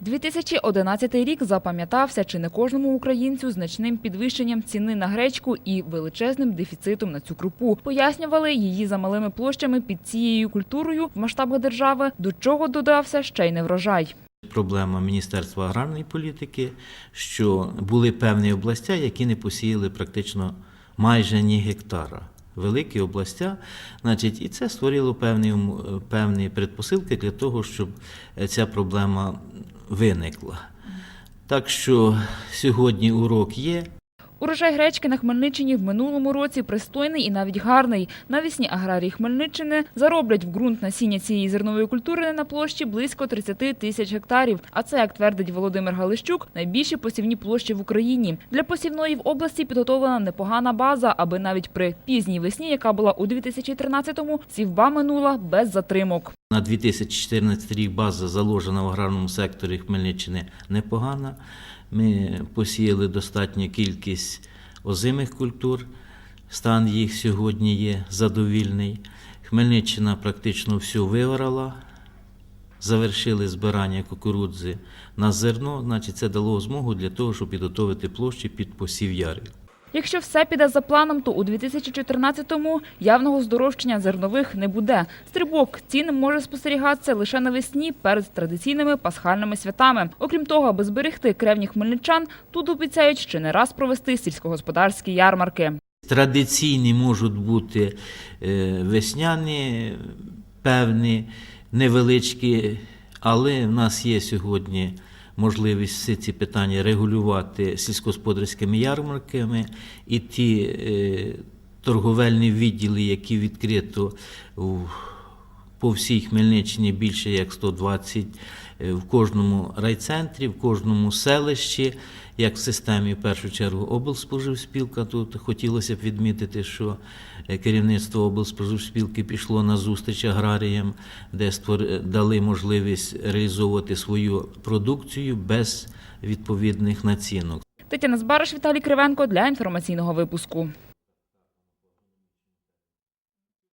2011 рік запам'ятався чи не кожному українцю значним підвищенням ціни на гречку і величезним дефіцитом на цю крупу. Пояснювали її за малими площами під цією культурою в масштабах держави, до чого додався ще й неврожай. Проблема Міністерства аграрної політики, що були певні областя, які не посіяли практично майже ні гектара. Великі областя, значить, і це створило певні, певні предпосилки для того, щоб е, ця проблема виникла. Так що сьогодні урок є, Урожай гречки на Хмельниччині в минулому році пристойний і навіть гарний. Навісні аграрії Хмельниччини зароблять в ґрунт насіння цієї зернової культури на площі близько 30 тисяч гектарів. А це, як твердить Володимир Галищук, найбільші посівні площі в Україні. Для посівної в області підготовлена непогана база, аби навіть при пізній весні, яка була у 2013-му, сівба минула без затримок. На 2014 рік база заложена в аграрному секторі Хмельниччини непогана. Ми посіяли достатню кількість озимих культур. Стан їх сьогодні є задовільний. Хмельниччина практично всю виорала. Завершили збирання кукурудзи на зерно, значить це дало змогу для того, щоб підготовити площі під посів ярів. Якщо все піде за планом, то у 2014-му явного здорожчання зернових не буде. Стрибок цін може спостерігатися лише навесні перед традиційними пасхальними святами. Окрім того, аби зберегти кревні хмельничан, тут обіцяють ще не раз провести сільськогосподарські ярмарки. Традиційні можуть бути е, весняні, певні, невеличкі, але в нас є сьогодні можливість всі ці питання регулювати сільськогосподарськими ярмарками. І ті е, торговельні відділи, які відкрито в по всій Хмельниччині більше як 120 е, в кожному райцентрі, в кожному селищі, як в системі, в першу чергу, облспоживспілка. Тут хотілося б відмітити, що е, керівництво облспоживспілки пішло на зустріч аграріям, де створ- дали можливість реалізовувати свою продукцію без відповідних націнок. Тетяна Збараш, Віталій Кривенко для інформаційного випуску.